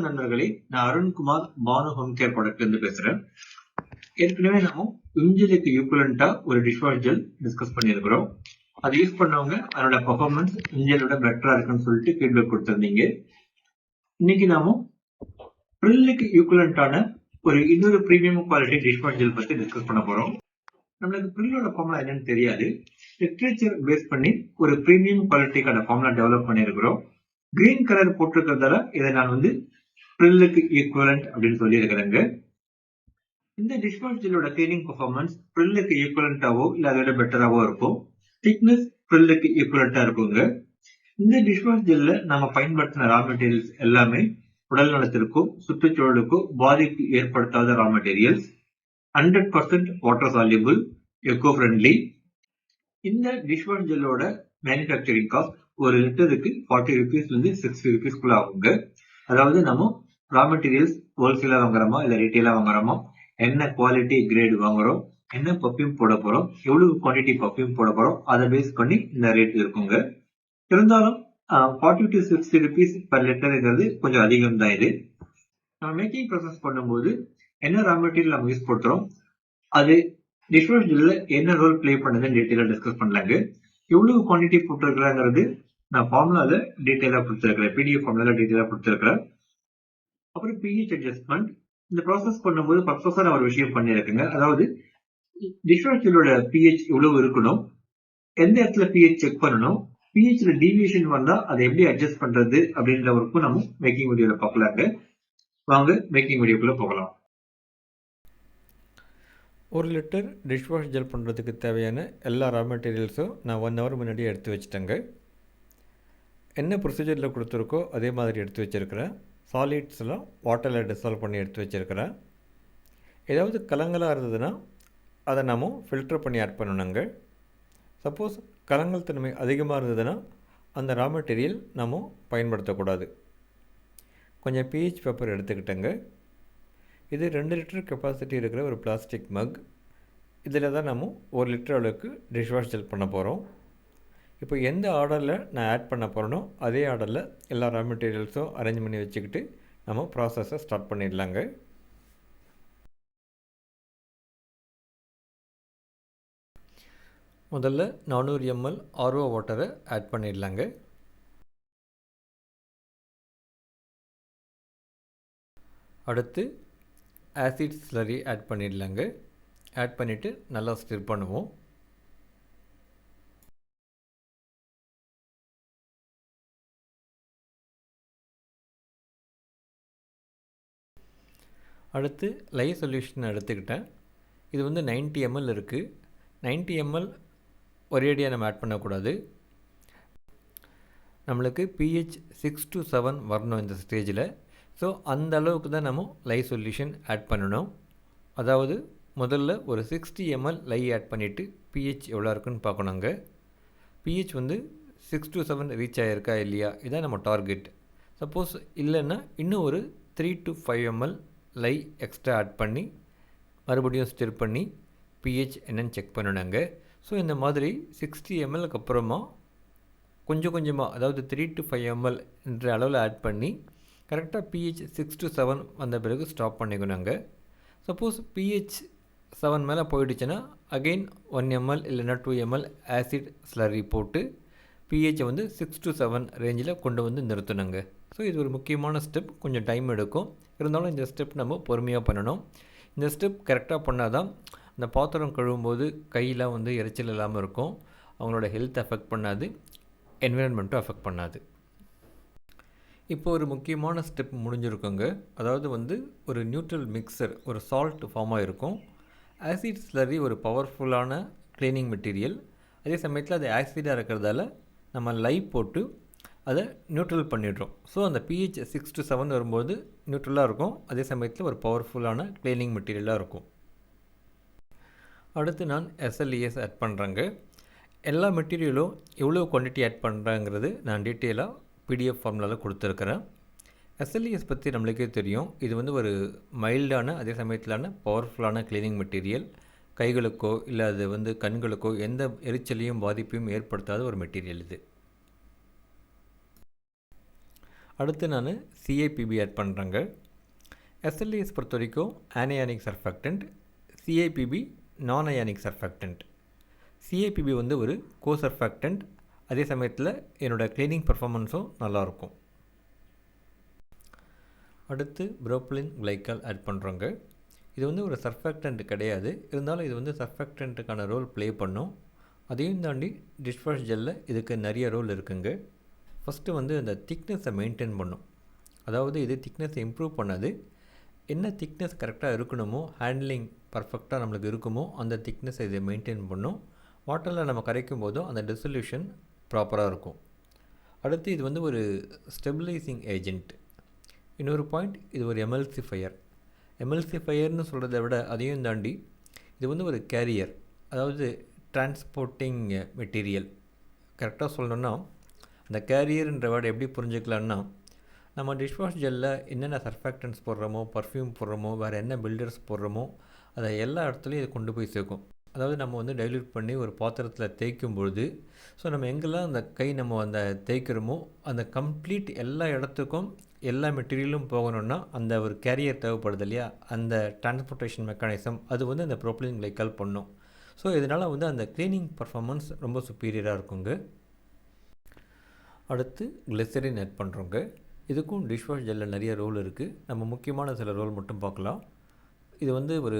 வணக்கம் நண்பர்களே. நான் அருண்குமார் பானு ஹோம் கேர் ப்ராடக்ட்ல இருந்து பேசுறேன். ஏற்கனவே நாம இஞ்சிலுக்கு ஈக்குவலண்டா ஒரு டிஷ்வாஷ் ஜெல் டிஸ்கஸ் பண்ணியிருக்கிறோம். அதை யூஸ் பண்ணவங்க அதோட பர்ஃபார்மன்ஸ் இஞ்சலோட பெட்டரா இருக்குன்னு சொல்லிட்டு ஃபீட்பேக் கொடுத்துருந்தீங்க. இன்னைக்கு நாம ப்ரில்லுக்கு ஈக்குவலண்டான ஒரு இன்னொரு பிரீமியம் குவாலிட்டி டிஷ்வாஷ் ஜெல் பத்தி டிஸ்கஸ் பண்ண போறோம். நம்மளுக்கு ப்ரில்லோட ஃபார்முலா என்னன்னு தெரியாது. லிட்ரேச்சர் பேஸ் பண்ணி ஒரு பிரீமியம் குவாலிட்டிக்கான ஃபார்முலா டெவலப் பண்ணியிருக்கிறோம். கிரீன் கலர் போட்டிருக்கிறதால இதை நான் வந்து ப்ரில்லுக்கு ஈக்குவலண்ட் அப்படின்னு சொல்லியிருக்கிறாங்க. இந்த டிஷ்வாஷ் ஜெல்லோட கிளீனிங் பர்ஃபார்மன்ஸ் ப்ரில்லுக்கு ஈக்குவலண்டாவோ இல்ல அதை விட பெட்டராவோ இருக்கும். திக்னஸ் ப்ரில்லுக்கு ஈக்குவலண்டா இருக்குங்க. இந்த டிஷ்வாஷ் ஜெல்ல நம்ம பயன்படுத்தின ரா மெட்டீரியல்ஸ் எல்லாமே உடல் நலத்திற்கும் சுற்றுச்சூழலுக்கோ பாதிப்பு ஏற்படுத்தாத raw materials hundred percent water soluble eco friendly இந்த டிஷ்வாஷ் ஜெல்லோட மேனுஃபேக்சரிங் காஸ்ட் ஒரு லிட்டருக்கு ஃபார்ட்டி ருபீஸ்ல இருந்து சிக்ஸ்டி ருபீஸ்க்குள்ள ஆகுங்க. அதாவது நம்ம ரா மெட்டீரியல்ஸ் ஹோல்சேலா வாங்குறோமா இல்ல ரீட்டெயிலா வாங்குறோமா என்ன குவாலிட்டி கிரேட் வாங்குறோம் என்ன பர்ஃபியூம் போட போறோம் எவ்வளவு குவான்டிட்டி பர்ஃபியூம் போட போறோம் அதை பேஸ் பண்ணி இந்த ரேட் இருக்குங்க. இருந்தாலும் forty to sixty rupees per லிட்டருங்கிறது கொஞ்சம் அதிகம் தான் இது. நம்ம மேக்கிங் ப்ராசஸ் பண்ணும்போது என்ன ரா மெட்டீரியல் நம்ம யூஸ் பண்றோம் அது டிஷ்வாஷ் என்ன ரோல் ப்ளே பண்ணுதுன்னு டீட்டெயிலாக டிஸ்கஸ் பண்ணலாங்க. எவ்வளவு குவான்டிட்டி போட்டிருக்கிறாங்கிறது நான் ஃபார்முலாவில் டீட்டெயிலாக கொடுத்துருக்கிறேன் பிடிஎஃப் ஃபார்முலாவில் டீட்டெயிலாக கொடுத்துருக்கிறேன். அப்புறம் பிஹெச் அட்ஜஸ்ட்மெண்ட் இந்த ப்ராசஸ் பண்ணும்போது பர்பஸா நான் ஒரு விஷயம் பண்ணியிருக்கேங்க. அதாவது டிஷ்வாஷ் ஜெல்லோட பிஹெச் எவ்வளவு இருக்கணும் எந்த இடத்துல பிஹெச் செக் பண்ணணும் பிஹெச்ல டீவியேஷன் வந்தா அதை எப்படி அட்ஜஸ்ட் பண்றது அப்படின்ற ஒர்க்கும் நம்ம மேக்கிங் வீடியோல பார்க்கலாங்க. வாங்க மேக்கிங் வீடியோக்குள்ள போகலாம். ஒரு லிட்டர் டிஷ்வாஷ் ஜெல் பண்ணுறதுக்கு தேவையான எல்லா ரா மெட்டீரியல்ஸும் நான் ஒன் ஹவர் முன்னாடியே எடுத்து வச்சுட்டேங்க. என்ன ப்ரொசீஜரில் கொடுத்துருக்கோ அதே மாதிரி எடுத்து வச்சுருக்கிறேன். சாலிட்ஸ்லாம் வாட்டரில் டிசால்வ் பண்ணி எடுத்து வச்சுருக்கிறேன். ஏதாவது கலங்களாக இருந்ததுன்னா அதை நாம் ஃபில்டர் பண்ணி ஆட் பண்ணணுங்க. சப்போஸ் கலங்கள் தன்மை அதிகமாக இருந்ததுன்னா அந்த ரா மெட்டீரியல் நாம் பயன்படுத்தக்கூடாது. கொஞ்சம் பிஹெச் பேப்பர் எடுத்துக்கிட்டேங்க. இது ரெண்டு லிட்டர் கெப்பாசிட்டி இருக்கிற ஒரு பிளாஸ்டிக் மக் இதில் தான் நம்ம ஒரு லிட்டர் அளவுக்கு டிஷ்வாஷ் ஜெல் பண்ண போகிறோம் இப்போ எந்த ஆர்டரில் நான் ஆட் பண்ண போகிறேனோ அதே ஆர்டரில் எல்லா ரா மெட்டீரியல்ஸும் அரேஞ்ச் பண்ணி வச்சுக்கிட்டு நம்ம ப்ராசஸை ஸ்டார்ட் பண்ணிடலாங்க. முதல்ல நானூறு எம்எல் ஆர்ஓ வாட்டரை ஆட் பண்ணிடலாங்க. அடுத்து ஆசிட் ஸ்லரி ஆட் பண்ணிடலாங்க. ஆட் பண்ணிவிட்டு நல்லா ஸ்டிர் பண்ணுவோம். அடுத்து லை சொல்யூஷன் எடுத்துக்கிட்டேன். இது வந்து நைன்ட்டி எம்எல் இருக்குது நைன்ட்டி எம்எல் ஒரேடியாக நம்ம ஆட் பண்ணக்கூடாது. நம்மளுக்கு பிஹெச் சிக்ஸ் டு செவன் வரணும் இந்த ஸ்டேஜில் ஸோ அந்த அளவுக்கு தான் நம்ம லை சொல்யூஷன் ஆட் பண்ணணும். அதாவது முதல்ல ஒரு சிக்ஸ்டி எம்எல் லை ஆட் பண்ணிவிட்டு பிஹெச் எவ்வளோ இருக்குன்னு பார்க்கணுங்க பிஹெச் வந்து சிக்ஸ் டு செவன் ரீச் ஆகிருக்கா இல்லையா? இதான் நம்ம டார்கெட் சப்போஸ் இல்லைன்னா இன்னும் ஒரு three to five ML lye extra add பண்ணி மறுபடியும் ஸ்டிர் பண்ணி பிஹெச் என்னன்னு செக் பண்ணணுங்க. ஸோ இந்த மாதிரி சிக்ஸ்டி எம்எல்க்கு அப்புறமா கொஞ்சம் கொஞ்சமாக அதாவது த்ரீ டு ஃபைவ் எம்எல் என்ற அளவில் ஆட் பண்ணி கரெக்டாக பிஹெச் சிக்ஸ் டு செவன் வந்த பிறகு ஸ்டாப் பண்ணிக்கணுங்க. சப்போஸ் பிஹெச் செவன் மேலே போயிடுச்சுன்னா அகெயின் ஒன் எம்எல் இல்லைன்னா டூ எம்எல் ஆசிட் ஸ்லரி போட்டு பிஹெச்சை வந்து சிக்ஸ் டு செவன் ரேஞ்சில் கொண்டு வந்து நிறுத்தணுங்க. ஸோ இது ஒரு முக்கியமான ஸ்டெப் கொஞ்சம் டைம் எடுக்கும். இருந்தாலும் இந்த ஸ்டெப் நம்ம பொறுமையாக பண்ணணும். இந்த ஸ்டெப் கரெக்டாக பண்ணால் தான் அந்த பாத்திரம் கழுவும்போது கையெலாம் வந்து எரிச்சல் இல்லாமல் இருக்கும். அவங்களோட ஹெல்த் அஃபெக்ட் பண்ணாது. என்விரான்மெண்ட்டும் அஃபெக்ட் பண்ணாது. இப்போ ஒரு முக்கியமான ஸ்டெப் முடிஞ்சிருக்குங்க. அதாவது வந்து ஒரு நியூட்ரல் மிக்சர் ஒரு சால்ட் ஃபார்மாக இருக்கும். ஆசிட் ஸ்லரி ஒரு பவர்ஃபுல்லான க்ளீனிங் மெட்டீரியல் அதே சமயத்தில் அது ஆசிடாக இருக்கிறதால நம்ம லைவ் போட்டு அதை நியூட்ரல் பண்ணிடுறோம். ஸோ அந்த பிஹெச் சிக்ஸ் டு செவன் வரும்போது நியூட்ரலாக இருக்கும். அதே சமயத்தில் ஒரு பவர்ஃபுல்லான க்ளீனிங் மெட்டீரியலாக இருக்கும். அடுத்து நான் எஸ்எல்இஎஸ் ஆட் பண்ணுறேங்க எல்லா மெட்டீரியலும் எவ்வளோ குவான்டிட்டி ஆட் பண்ணுறாங்கிறது நான் டீட்டெயிலாக பிடிஎஃப் ஃபார்முலாவில் கொடுத்துருக்குறேன். எஸ்எல்இஎஸ் பற்றி நம்மளுக்கே தெரியும். இது வந்து ஒரு மைல்டான அதே சமயத்திலான பவர்ஃபுல்லான க்ளீனிங் மெட்டீரியல் கைகளுக்கோ இல்லை அது வந்து கண்களுக்கோ எந்த எரிச்சலையும் பாதிப்பையும் ஏற்படுத்தாத ஒரு மெட்டீரியல் இது. அடுத்து நான் சிஏபிபி ஆட் பண்ணுறேங்க எஸ்எல்ஏஎஸ் பொறுத்த வரைக்கும் anionic surfactant CAPB non ionic surfactant CAPB வந்து ஒரு கோ சர்ஃபேக்டன்ட் அதே சமயத்தில் என்னோடய க்ளீனிங் பர்ஃபாமன்ஸும் நல்லாயிருக்கும் அடுத்து புரோப்ளின் கிளைக்கால் ஆட் பண்ணுறோங்க இது வந்து ஒரு சர்ஃபேக்டன்ட் கிடையாது. இருந்தாலும் இது வந்து சர்ஃபேக்டன்ட்டுக்கான ரோல் ப்ளே பண்ணும். அதையும் தாண்டி டிஷ்வாஷ் ஜெல்லில் இதுக்கு நிறைய ரோல் இருக்குங்க. ஃபஸ்ட்டு வந்து அந்த திக்னஸை மெயின்டைன் பண்ணும். அதாவது இது திக்னஸ் இம்ப்ரூவ் பண்ணாது. என்ன திக்னஸ் கரெக்டாக இருக்கணுமோ ஹேண்ட்லிங் பர்ஃபெக்டாக நம்மளுக்கு இருக்குமோ அந்த திக்னஸை இதை மெயின்டைன் பண்ணும். வாட்டரில் நம்ம கரைக்கும் போதும் அந்த டிசல்யூஷன் ப்ராப்பராக இருக்கும். அடுத்து இது வந்து ஒரு ஸ்டெபிலைசிங் ஏஜென்ட் இன்னொரு பாயிண்ட் இது ஒரு எம்எல்சிஃபையர் எம்எல்சிஃபையர்னு சொல்கிறத விட அதையும் தாண்டி இது வந்து ஒரு கேரியர் அதாவது டிரான்ஸ்போர்ட்டிங் மெட்டீரியல் கரெக்டாக சொல்லணுன்னா அந்த கேரியர்ன்ற வேர்டு எப்படி புரிஞ்சுக்கலான்னா நம்ம டிஷ்வாஷ் ஜெல்லில் என்னென்ன சர்ஃபேக்டன்ஸ் போடுறோமோ பர்ஃப்யூம் போடுறோமோ வேறு என்ன பில்டர்ஸ் போடுறோமோ அதை எல்லா இடத்துலையும் இது கொண்டு போய் சேர்க்கும். அதாவது நம்ம வந்து டைல்யூட் பண்ணி ஒரு பாத்திரத்தில் தேய்க்கும் பொழுது ஸோ நம்ம எங்கெல்லாம் அந்த கை நம்ம அந்த தேய்க்கிறோமோ அந்த கம்ப்ளீட் எல்லா இடத்துக்கும் எல்லா மெட்டீரியலும் போகணுன்னா அந்த ஒரு கேரியர் தேவைப்படுது இல்லையா? அந்த டிரான்ஸ்போர்ட்டேஷன் மெக்கானிசம் அது வந்து அந்த ப்ரோப்ளின் கிளைக்கால் பண்ணும். ஸோ இதனால் வந்து அந்த க்ளீனிங் பர்ஃபார்மன்ஸ் ரொம்ப சுப்பீரியராக இருக்குங்க. அடுத்து கிளிசரின் ஆட் பண்ணுறோங்க இதுக்கும் டிஷ்வாஷ் ஜெல்லில் நிறைய ரோல் இருக்குது நம்ம முக்கியமான சில ரோல் மட்டும் பார்க்கலாம். இது வந்து ஒரு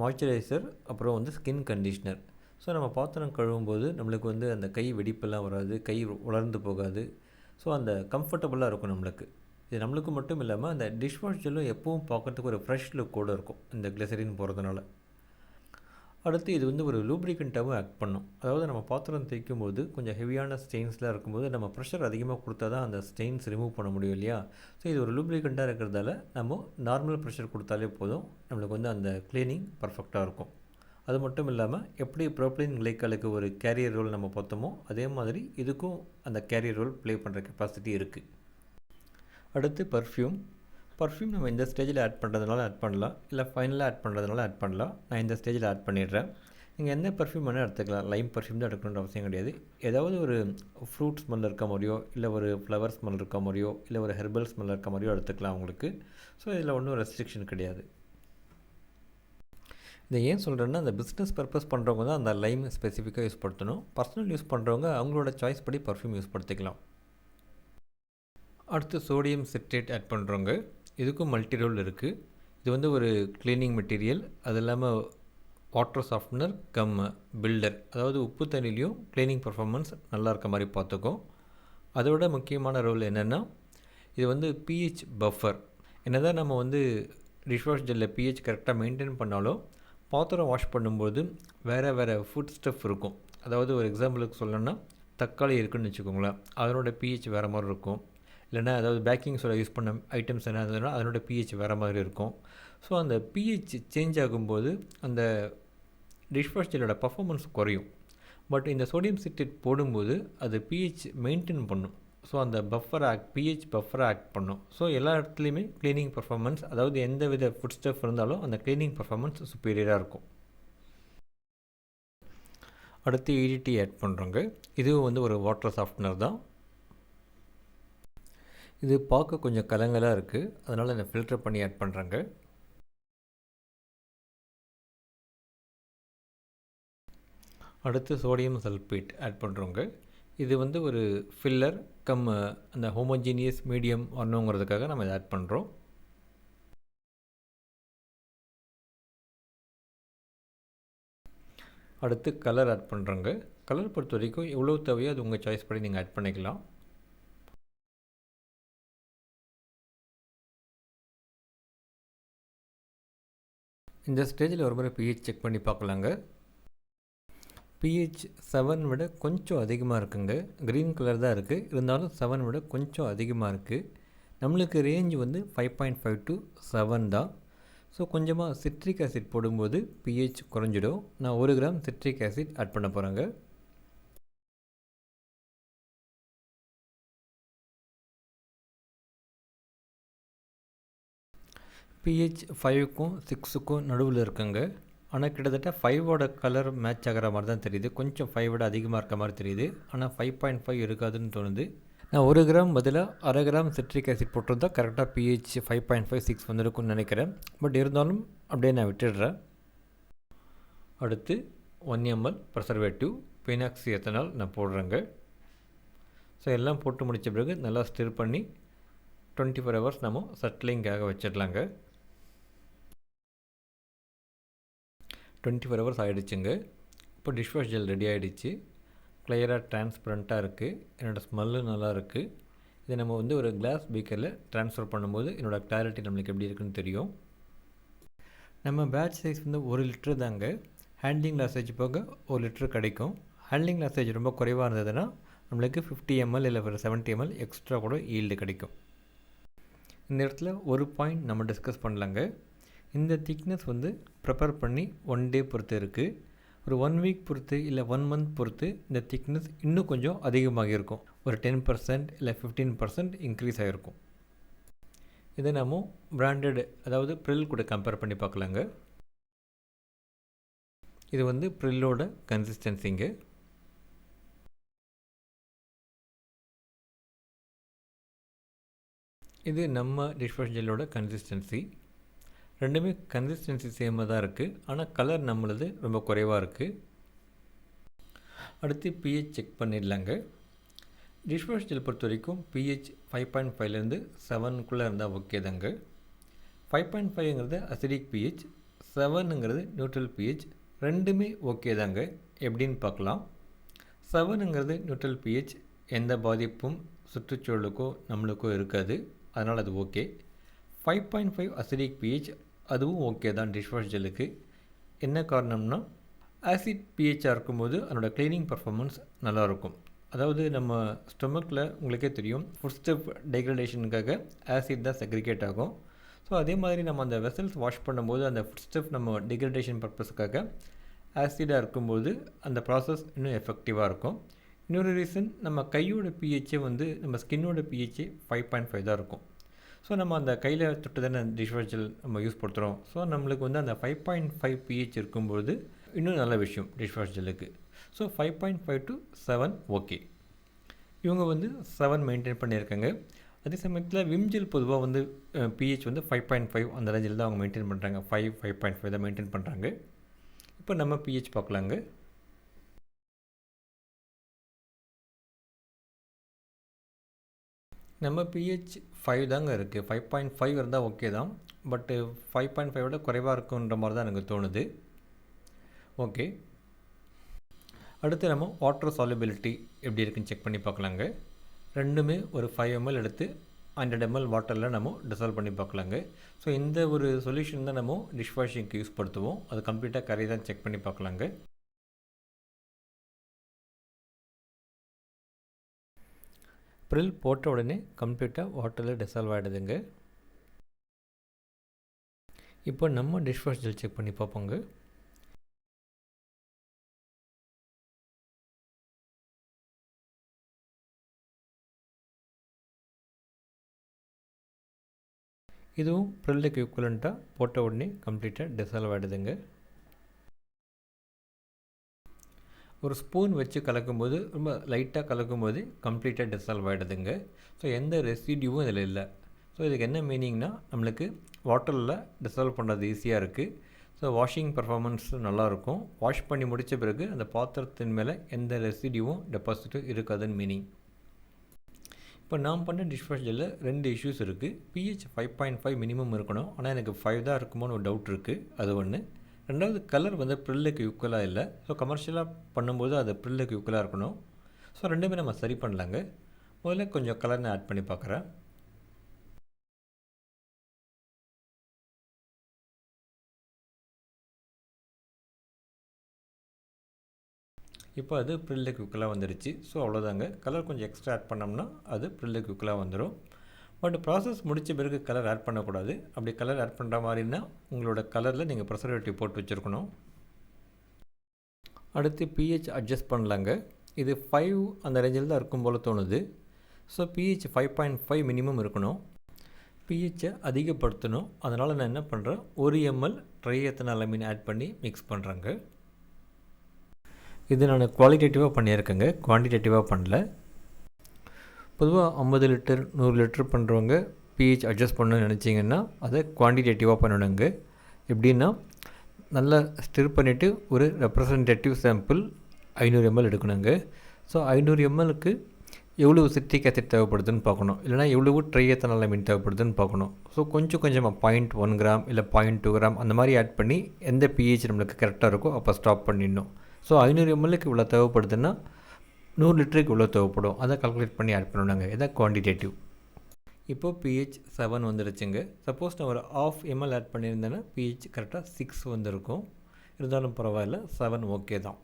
மாய்ச்சரைசர் அப்புறம் வந்து ஸ்கின் கண்டிஷ்னர் ஸோ நம்ம பாத்திரம் கழுவும் போது நம்மளுக்கு வந்து அந்த கை வெடிப்பெல்லாம் வராது கை உலர்ந்து போகாது. ஸோ அந்த கம்ஃபர்டபுளாக இருக்கும் நம்மளுக்கு. இது நம்மளுக்கு மட்டும் இல்லாமல் அந்த டிஷ்வாஷ் ஜெல்லும் எப்பவும் பார்க்குறதுக்கு ஒரு ஃப்ரெஷ் லுக் கூட இருக்கும் இந்த கிளிசரின் போகிறதுனால அடுத்து இது வந்து ஒரு லூப்ரிகண்ட்டாகவும் ஆக்ட் பண்ணும். அதாவது நம்ம பாத்திரம் தேய்க்கும் போது கொஞ்சம் ஹெவியான ஸ்டெயின்ஸ்லாம் இருக்கும்போது நம்ம ப்ரெஷர் அதிகமாக கொடுத்தா தான் அந்த ஸ்டெயின்ஸ் ரிமூவ் பண்ண முடியும் இல்லையா? ஸோ இது ஒரு லூப்ரிகண்ட்டாக இருக்கிறதால நம்ம நார்மல் ப்ரெஷர் கொடுத்தாலே போதும். நம்மளுக்கு வந்து அந்த க்ளீனிங் பர்ஃபெக்டாக இருக்கும். அது மட்டும் இல்லாமல் எப்படி ப்ரோப்ளின் கிளைக்காலுக்கு ஒரு கேரியர் ரோல் நம்ம பார்த்தோமோ அதே மாதிரி இதுக்கும் அந்த கேரியர் ரோல் ப்ளே பண்ணுற கெப்பாசிட்டி இருக்குது அடுத்து பர்ஃப்யூம் பர்ஃப்யூம் நம்ம இந்த ஸ்டேஜில் ஆட் பண்ணுறதுனால ஆட் பண்ணலாம். இல்லை ஃபைனலாக ஆட் பண்ணுறதுனால ஆட் பண்ணலாம். நான் இந்த ஸ்டேஜில் ஆட் பண்ணிடுறேன். நீங்கள் எந்த பர்ஃப்யூம் வேணால் எடுத்துக்கலாம். லைம் பர்ஃப்யூம் தான் எடுக்கணுன்ற அவசியம் கிடையாது. ஏதாவது ஒரு ஃப்ரூட் ஸ்மெல் இருக்க மாதிரியோ இல்லை ஒரு ஃப்ளவர் ஸ்மெல் இருக்க மாதிரியோ இல்லை ஒரு ஹெர்பல் ஸ்மெல் இருக்க மாதிரியோ எடுத்துக்கலாம் உங்களுக்கு ஸோ இதில் ஒன்றும் ரெஸ்ட்ரிக்ஷன் கிடையாது. இதை ஏன் சொல்கிறேன்னா அந்த பிஸ்னஸ் பர்பஸ் பண்ணுறவங்க தான் அந்த லைம் ஸ்பெசிஃபிக்காக யூஸ் படுத்தணும். பர்சனல் யூஸ் பண்ணுறவங்க அவங்களோட சாய்ஸ் படி பர்ஃப்யூம் யூஸ் படுத்திக்கலாம். அடுத்து சோடியம் சிட்ரேட் ஆட் பண்ணுறவங்க இதுக்கும் மல்டி ரோல் இருக்குது இது வந்து ஒரு க்ளீனிங் மெட்டீரியல் அது இல்லாமல் வாட்டர் சாஃப்ட்னர் கம் பில்டர் அதாவது உப்பு தண்ணிலையும் க்ளீனிங் பர்ஃபார்மன்ஸ் நல்லா இருக்க மாதிரி பார்த்துக்கும். அதோட முக்கியமான ரோல் என்னென்னா இது வந்து பிஹெச் பஃபர் என்ன தான் நம்ம வந்து டிஷ்வாஷ் ஜெல்லில் பிஹெச் கரெக்டாக மெயின்டைன் பண்ணாலும் பாத்திரம் வாஷ் பண்ணும்போது வேறு வேறு ஃபுட் ஸ்டஃப் இருக்கும். அதாவது ஒரு எக்ஸாம்பிளுக்கு சொல்லணும்னா தக்காளி இருக்குதுன்னு வச்சுக்கோங்களேன். அதனோட பிஹெச் வேறு மாதிரி இருக்கும். இல்லைனா அதாவது பேக்கிங் சோடா யூஸ் பண்ண ஐட்டம்ஸ் என்ன இருந்ததுன்னா அதனோட பிஹெச் வேறு மாதிரி இருக்கும். ஸோ அந்த பிஹெச் சேஞ்ச் ஆகும்போது அந்த டிஷ்வாஷ் ஜெல்லோட பர்ஃபாமன்ஸ் குறையும். பட் இந்த சோடியம் சிட்ரேட் போடும்போது அது பிஹெச் மெயின்டைன் பண்ணும். ஸோ அந்த buffer act pH buffer act பண்ணும். ஸோ எல்லா இடத்துலையுமே க்ளீனிங் பர்ஃபாமன்ஸ் அதாவது எந்த வித ஃபுட் ஸ்டெப் இருந்தாலும் அந்த க்ளீனிங் பர்ஃபாமன்ஸ் சுப்பீரியராக இருக்கும். அடுத்து இடிடி ஆட் பண்ணுறோங்க இதுவும் வந்து ஒரு வாட்டர் சாஃப்ட்னர் தான். இது பார்க்க கொஞ்சம் கலங்கலாக இருக்குது அதனால் நான் ஃபில்டர் பண்ணி ஆட் பண்ணுறேங்க அடுத்து சோடியம் சல்பேட் ஆட் பண்ணுறோங்க இது வந்து ஒரு ஃபில்லர் கம் அந்த ஹோமோஜீனியஸ் மீடியம் வரணுங்கிறதுக்காக நம்ம இதை ஆட் பண்ணுறோம் அடுத்து கலர் ஆட் பண்ணுறோங்க கலர் பொறுத்த வரைக்கும் எவ்வளோ தேவையோ அது உங்கள் சாய்ஸ் படி நீங்கள் ஆட் பண்ணிக்கலாம். இந்த ஸ்டேஜில் ஒரு முறை பிஹெச் செக் பண்ணி பார்க்கலாங்க. பிஹெச் செவன் விட கொஞ்சம் அதிகமாக இருக்குங்க. க்ரீன் கலர் தான் இருக்குது இருந்தாலும் செவன் விட கொஞ்சம் அதிகமாக இருக்குது நம்மளுக்கு ரேஞ்ச் வந்து five point five to seven தான். ஸோ கொஞ்சமாக சிட்ரிக் ஆசிட் போடும்போது பிஹெச் குறைஞ்சிடும். நான் ஒரு கிராம் சிட்ரிக் ஆசிட் ஆட் பண்ண போகிறேங்க பிஹெச் ஃபைவுக்கும் சிக்ஸுக்கும் நடுவில் இருக்குங்க. ஆனால் கிட்டத்தட்ட ஃபைவோட கலர் மேட்ச் ஆகிற மாதிரி தான் தெரியுது. கொஞ்சம் ஃபைவோட அதிகமாக இருக்க மாதிரி தெரியுது. ஆனால் ஃபைவ் பாயிண்ட் ஃபைவ் இருக்காதுன்னு தோணுது. நான் ஒரு கிராம் பதிலாக அரை கிராம் சிட்ரிக் ஆசிட் போட்டிருந்தா கரெக்டாக pH five point five six வந்திருக்கும்னு நினைக்கிறேன். பட் இருந்தாலும் அப்படியே நான் விட்டுடுறேன். அடுத்து one ML preservative phenoxy ethanol நான் போடுறேங்க. ஸோ எல்லாம் போட்டு முடித்த பிறகு நல்லா ஸ்டிர் பண்ணி டுவெண்ட்டி ஃபோர் ஹவர்ஸ் நம்ம சட்டிலிங்காக வச்சிடலாங்க. டுவெண்ட்டி ஃபோர் ஹவர்ஸ் ஆகிடுச்சுங்க இப்போ டிஷ்வாஷ் ஜெல் ரெடி ஆகிடுச்சு கிளியராக டிரான்ஸ்பரண்ட்டாக இருக்குது என்னோடய ஸ்மெல்லு நல்லா இருக்குது இதை நம்ம வந்து ஒரு கிளாஸ் பீக்கரில் ட்ரான்ஸ்ஃபர் பண்ணும்போது என்னோடய கிளாரிட்டி நம்மளுக்கு எப்படி இருக்குன்னு தெரியும். நம்ம பேட்ச் சைஸ் வந்து ஒரு லிட்டர் தாங்க. ஹேண்ட்லிங் லாசேஜ் போக ஒரு லிட்டர் கிடைக்கும். ஹேண்ட்லிங் லாசேஜ் ரொம்ப குறைவாக இருந்ததுன்னா நம்மளுக்கு ஃபிஃப்டி எம்எல் இல்லை ஒரு செவன்ட்டி எம்எல் எக்ஸ்ட்ரா கூட ஈல்டு கிடைக்கும். இந்த இடத்துல ஒரு பாயிண்ட் நம்ம டிஸ்கஸ் பண்ணலாங்க. இந்த திக்னஸ் வந்து ப்ரிப்பேர் பண்ணி ஒன் டே பொறுத்து இருக்குது ஒரு ஒன் வீக் பொறுத்து இல்லை ஒன் மந்த் பொறுத்து இந்த திக்னஸ் இன்னும் கொஞ்சம் அதிகமாக இருக்கும். ஒரு டென் பர்சன்ட் இல்லை ஃபிஃப்டீன் பர்சன்ட் இன்க்ரீஸ் ஆகிருக்கும் இதை நம்ம பிராண்டட் அதாவது ப்ரில் கூட கம்பேர் பண்ணி பார்க்கலாங்க. இது வந்து ப்ரில்லோட கன்சிஸ்டன்சிங்க இது நம்ம டிஷ்வாஷ் ஜெல்லோட கன்சிஸ்டன்சி ரெண்டுமே கன்சிஸ்டன்சி சேமாக தான் இருக்குது ஆனால் கலர் நம்மளது ரொம்ப குறைவாக இருக்குது அடுத்து பிஹெச் செக் பண்ணிடலாங்க. டிஷ்வாஷ் ஜெல் பொறுத்த வரைக்கும் பிஹெச் ஃபைவ் பாயிண்ட் ஃபைவ்லேருந்து செவனுக்குள்ளே இருந்தால் ஓகே தாங்க. ஃபைவ் பாயிண்ட் ஃபைவ்ங்கிறது அசிடிக் பிஹெச் செவனுங்கிறது நியூட்ரல் பிஹெச் ரெண்டுமே ஓகே தாங்க. எப்படின்னு பார்க்கலாம். செவனுங்கிறது நியூட்ரல் பிஹெச் எந்த பாதிப்பும் சுற்றுச்சூழலுக்கோ நம்மளுக்கோ இருக்காது. அதனால் அது okay five point five acidic pH அதுவும் ஓகே தான் டிஷ்வாஷ் ஜெல்லுக்கு என்ன காரணம்னா ஆசிட் பிஹெச்சாக இருக்கும்போது அதனோட க்ளீனிங் பர்ஃபார்மன்ஸ் நல்லாயிருக்கும் அதாவது நம்ம ஸ்டொமக்கில் உங்களுக்கே தெரியும் ஃபுட் ஸ்டெப் டெக்ரடேஷனுக்காக ஆசிட் தான் செக்ரிகேட் ஆகும். ஸோ அதே மாதிரி நம்ம அந்த வெசல்ஸ் வாஷ் பண்ணும்போது அந்த ஃபுட் ஸ்டெப் நம்ம டிக்ரடேஷன் பர்பஸுக்காக ஆசிடாக இருக்கும்போது அந்த ப்ராசஸ் இன்னும் எஃபெக்டிவாக இருக்கும். இன்னொரு ரீசன் நம்ம கையோட பிஹெச்சே வந்து நம்ம ஸ்கின்னோட பிஹெச்சே ஃபைவ் பாயிண்ட் ஃபைவ் தான் இருக்கும். ஸோ நம்ம அந்த கையில் தொட்டு தானே டிஷ்வாஷ் ஜெல் நம்ம யூஸ் படுத்துகிறோம் ஸோ நம்மளுக்கு வந்து அந்த ஃபைவ் பாயிண்ட் ஃபைவ் பிஹெச் இருக்கும்போது இன்னும் நல்ல விஷயம் dishwash ஜெல்லுக்கு. So five point five to seven okay இவங்க வந்து செவன் மெயின்டைன் பண்ணியிருக்காங்க. அதே சமயத்தில் விம்ஜெல் பொதுவாக வந்து பிஹெச் வந்து ஃபைவ் பாயிண்ட் ஃபைவ் அந்த ரேஞ்சில் தான் அவங்க மெயின்டைன் பண்ணுறாங்க ஃபைவ் ஃபைவ் பாயிண்ட் ஃபைவ் தான் மெயின்டைன் பண்ணுறாங்க இப்போ நம்ம பிஹெச் பார்க்கலாங்க. நம்ம பிஹெச் ஃபைவ் தாங்க இருக்குது ஃபைவ் பாயிண்ட் ஃபைவ் இருந்தால் ஓகே தான். பட்டு ஃபைவ் பாயிண்ட் ஃபைவோட குறைவாக இருக்குன்ற மாதிரி தான் எனக்கு தோணுது. ஓகே அடுத்து நம்ம வாட்டர் சாலிபிலிட்டி எப்படி இருக்குன்னு செக் பண்ணி பார்க்கலாங்க. ரெண்டுமே ஒரு ஃபைவ் எம்எல் எடுத்து ஹண்ட்ரட் எம்எல் வாட்டரில் நம்ம டிசால்வ் பண்ணி பார்க்கலாங்க. ஸோ இந்த ஒரு சொல்யூஷன் தான் நம்ம டிஷ் வாஷிங்க்கு யூஸ் படுத்துவோம். அது கம்ப்ளீட்டாக கரை தான் செக் பண்ணி பார்க்கலாங்க. ப்ரில் போட்ட உடனே கம்ப்ளீட்டாக வாட்டரில் டிசால்வ் ஆகிடுதுங்க இப்போ நம்ம டிஷ்வாஷ் ஜெல் செக் பண்ணி பார்ப்போங்க. இதுவும் ப்ரில்லுக்கு ஈக்குவலண்ட்டாக போட்ட உடனே கம்ப்ளீட்டாக டிசால்வ் ஆகிடுதுங்க ஒரு ஸ்பூன் வச்சு கலக்கும்போது ரொம்ப லைட்டாக கலக்கும்போது கம்ப்ளீட்டாக டிசால்வ் ஆகிடுதுங்க ஸோ எந்த ரெசிடியூவும் இதில் இல்லை. ஸோ இதுக்கு என்ன மீனிங்னா நம்மளுக்கு வாட்டரில் டிசால்வ் பண்ணுறது ஈஸியாக இருக்குது ஸோ வாஷிங் பர்ஃபார்மன்ஸ் நல்லாயிருக்கும் வாஷ் பண்ணி முடித்த பிறகு அந்த பாத்திரத்தின் மேலே எந்த ரெசிடியூவும் டெபாசிட்டும் இருக்காதுன்னு மீனிங் இப்போ நான் பண்ண டிஷ்வாஷ் ஜெல்லில் ரெண்டு இஷ்யூஸ் இருக்குது pH five point five minimum இருக்கணும். ஆனால் எனக்கு ஃபைவ் தான் இருக்குமோன்னு ஒரு டவுட் இருக்குது அது ஒன்று ரெண்டாவது கலர் வந்து ப்ரில்லுக்கு ஈக்குவலாக இல்லை. ஸோ கமர்ஷியலாக பண்ணும்போது அது ப்ரில்லுக்கு ஈக்குவலாக இருக்கணும். ஸோ ரெண்டுமே நம்ம சரி பண்ணலாங்க. முதல்ல கொஞ்சம் கலர் நான் ஆட் பண்ணி பார்க்குறேன். இப்போ அது ப்ரில்லுக்கு ஈக்குவலாக வந்துடுச்சு ஸோ அவ்வளோதாங்க. கலர் கொஞ்சம் எக்ஸ்ட்ரா ஆட் பண்ணோம்னா அது ப்ரில்லுக்கு ஈக்குவலாக வந்துடும் பட் ப்ராசஸ் முடித்த பிறகு கலர் ஆட் பண்ணக்கூடாது. அப்படி கலர் ஆட் பண்ணுற மாதிரின்னா உங்களோட கலரில் நீங்கள் ப்ரெசர்வேட்டிவ் போட்டு வச்சுருக்கணும். அடுத்து பிஹெச் அட்ஜஸ்ட் பண்ணலாங்க. இது ஃபைவ் அந்த ரேஞ்சில் தான் இருக்கும் போல் தோணுது. So pH five point five minimum இருக்கணும். பிஹெச்சை அதிகப்படுத்தணும். அதனால் நான் என்ன பண்ணுறேன் ஒரு எம்எல் ட்ரை எத்தனை அமீன் ஆட் பண்ணி மிக்ஸ் பண்ணுறேங்க இது நான் குவாலிட்டேட்டிவாக பண்ணியிருக்கேங்க. குவான்டிடேட்டிவாக பண்ணல. பொதுவாக ஐம்பது லிட்டர் நூறு லிட்டர் பண்ணுறவங்க பிஹெச் அட்ஜஸ்ட் பண்ணணும்னு நினச்சிங்கன்னா அதை குவான்டிடேட்டிவாக பண்ணணுங்க. எப்படின்னா நல்லா ஸ்டிர் பண்ணிவிட்டு ஒரு ரெப்ரசன்டேட்டிவ் சாம்பிள் ஐநூறு எம்எல் எடுக்கணுங்க. ஸோ ஐநூறு எம்எலுக்கு எவ்வளோ சிட்ரிக் ஆசிட் தேவைப்படுதுன்னு பார்க்கணும். இல்லைனா எவ்வளவு ட்ரையத்தனாலமின் தேவைப்படுதுன்னு பார்க்கணும். ஸோ கொஞ்சம் கொஞ்சமாக பாயிண்ட் ஒன் கிராம் இல்லை பாயிண்ட் டூ கிராம் அந்த மாதிரி ஆட் பண்ணி எந்த பிஹெச் நம்மளுக்கு கரெக்டாக இருக்கோ அப்போ ஸ்டாப் பண்ணிடணும். ஸோ ஐநூறு எம்எல்க்கு இவ்வளோ தேவைப்படுதுன்னா நூறு லிட்டருக்கு இவ்வளோ தேவைப்படும். அதை கால்குலேட் பண்ணி ஆட் பண்ணணுங்க. இதான் குவான்டிடேட்டிவ் இப்போது பிஹெச் செவன் வந்துருச்சுங்க. சப்போஸ் நான் ஒரு ஆஃப் எம்எல் ஆட் பண்ணியிருந்தேன்னா பிஹெச் கரெக்டாக சிக்ஸ் வந்திருக்கும். இருந்தாலும் பரவாயில்ல செவன் ஓகே தான்.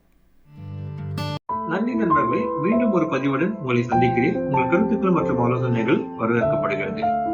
நன்றி நண்பர்களே. மீண்டும் ஒரு பதிவுடன் உங்களை சந்திக்கிறேன். உங்கள் கருத்துக்கள் மற்றும் ஆலோசனைகள் வரவேற்கப்படுகிறது.